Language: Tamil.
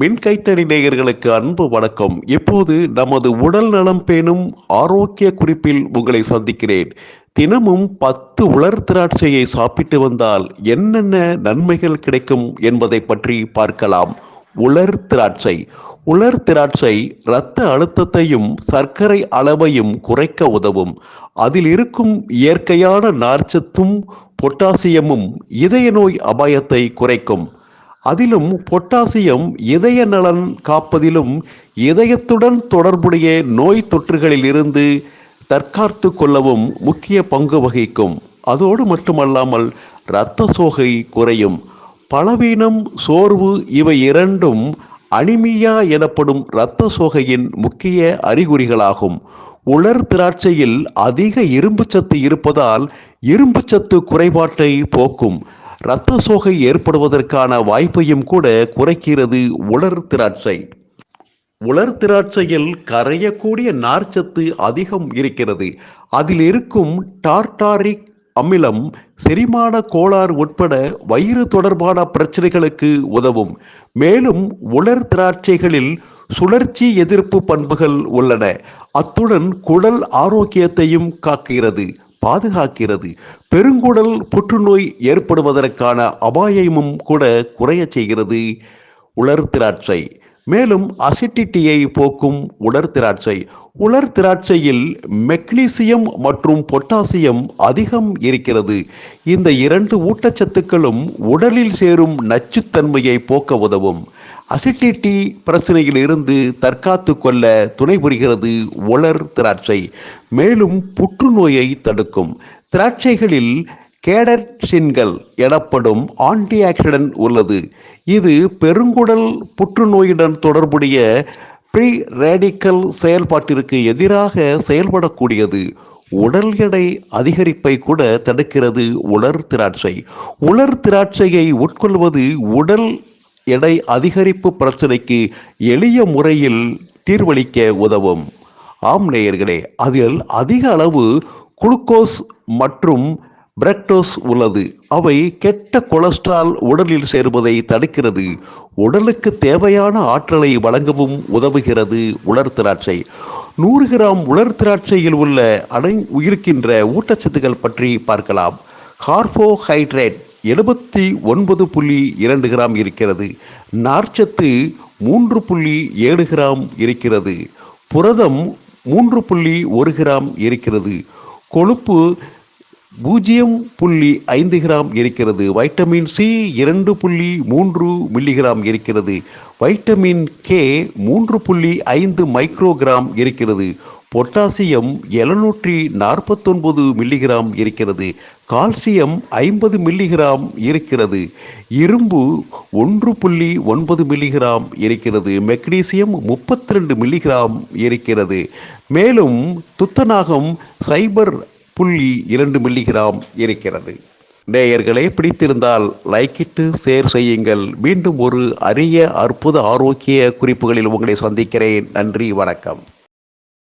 மின்கைத்தறி நேயர்களுக்கு அன்பு வணக்கம். இப்போது நமது உடல் நலம் பேணும் ஆரோக்கிய குறிப்பில் உங்களை சந்திக்கிறேன். தினமும் பத்து உலர் திராட்சையை சாப்பிட்டு வந்தால் என்னென்ன நன்மைகள் கிடைக்கும் என்பதை பற்றி பார்க்கலாம். உலர் திராட்சை. உலர் திராட்சை இரத்த அழுத்தத்தையும் சர்க்கரை அளவையும் குறைக்க உதவும். அதில் இருக்கும் இயற்கையான நார்ச்சத்தும் பொட்டாசியமும் இதய நோய் அபாயத்தை குறைக்கும். அதிலும் பொட்டாசியம் இதய நலன் காப்பதிலும் இதயத்துடன் தொடர்புடைய நோய் தொற்றுகளில் இருந்து தற்காத்து கொள்ளவும் முக்கிய பங்கு வகிக்கும். அதோடு மட்டுமல்லாமல் இரத்த சோகை குறையும். பலவீனம் சோர்வு இவை இரண்டும் அனிமியா எனப்படும் இரத்த சோகையின் முக்கிய அறிகுறிகளாகும். உலர் திராட்சையில் அதிக இரும்புச்சத்து இருப்பதால் இரும்புச்சத்து குறைபாட்டை போக்கும். இரத்த சோகை ஏற்படுவதற்கான வாய்ப்பையும் கூட குறைக்கிறது உலர் திராட்சை. உலர் திராட்சையில் கரையக்கூடிய நார்ச்சத்து அதிகம் இருக்கிறது. அதில் இருக்கும் டார்டாரிக் அமிலம் செரிமான கோளாறு உட்பட வயிறு தொடர்பான பிரச்சனைகளுக்கு உதவும். மேலும் உலர் திராட்சைகளில் சுழற்சி எதிர்ப்பு பண்புகள் உள்ளன. அத்துடன் குடல் ஆரோக்கியத்தையும் காக்கிறது. பாதுகாக்கிறது. பெருங்குடல் புற்றுநோய் ஏற்படுவதற்கான அபாயமும் கூட குறையச் செய்கிறது. உலர் திராட்சை மேலும் அசிட்டிட்டியை போக்கும் உலர் திராட்சை உலர் திராட்சையில் மெக்னீசியம் மற்றும் பொட்டாசியம் அதிகம் இருக்கிறது. இந்த இரண்டு ஊட்டச்சத்துக்களும் உடலில் சேரும் நச்சுத்தன்மையை போக்க உதவும். அசிட்டிட்டி பிரச்சனையில் இருந்து தற்காத்து கொள்ள துணை புரிகிறது உலர் திராட்சை. மேலும் புற்றுநோயை தடுக்கும். திராட்சைகளில் கேடர்சின்கள் எனப்படும் ஆன்டி ஆக்சிடென்ட் உள்ளது. இது பெருங்குடல் புற்றுநோயுடன் தொடர்புடைய ப்ரீ ரேடிக்கல் செயல்பாட்டிற்கு எதிராக செயல்படக்கூடியது. உடல் எடை அதிகரிப்பை கூட தடுக்கிறது உலர் திராட்சை. உலர் திராட்சையை உட்கொள்வது உடல் எடை அதிகரிப்பு பிரச்சனைக்கு எளிய முறையில் தீர்வளிக்க உதவும். ஆம் நேயர்களே அதில் அதிக அளவு குளுக்கோஸ் மற்றும் பிரக்டோஸ் உள்ளது. அவை கெட்ட கொலஸ்ட்ரால் உடலில் சேர்வதை தடுக்கிறது. உடலுக்கு தேவையான ஆற்றலை வழங்கவும் உதவுகிறது உலர் திராட்சை. நூறு கிராம் உலர் திராட்சையில் உள்ள அடை உயிர்க்கின்ற ஊட்டச்சத்துக்கள் பற்றி பார்க்கலாம். கார்போஹைட்ரேட் எழுபத்தி ஒன்பது புள்ளி இரண்டு கிராம் இருக்கிறது. நார்ச்சத்து மூன்று புள்ளி ஏழு கிராம் இருக்கிறது. புரதம் மூன்று புள்ளி ஒரு கிராம் இருக்கிறது. கொழுப்பு பூஜ்ஜியம் புள்ளி ஐந்து கிராம் இருக்கிறது. வைட்டமின் சி இரண்டு புள்ளி மூன்று மில்லிகிராம் இருக்கிறது. வைட்டமின் கே மூன்று புள்ளி ஐந்து மைக்ரோகிராம் இருக்கிறது. பொட்டாசியம் எழுநூற்றி நாற்பத்தொன்பது மில்லிகிராம் இருக்கிறது. கால்சியம் ஐம்பது மில்லிகிராம் இருக்கிறது. இரும்பு ஒன்று புள்ளி ஒன்பது மில்லிகிராம் இருக்கிறது. மெக்னீசியம் முப்பத்தி ரெண்டு மில்லிகிராம் இருக்கிறது. மேலும் துத்தநாகம் சைபர் புள்ளி இரண்டு மில்லிகிராம் இருக்கிறது. நேயர்களே பிடித்திருந்தால் லைக்கிட்டு ஷேர் செய்யுங்கள். மீண்டும் ஒரு அரிய அற்புத ஆரோக்கிய குறிப்புகளில் உங்களை சந்திக்கிறேன். நன்றி வணக்கம்.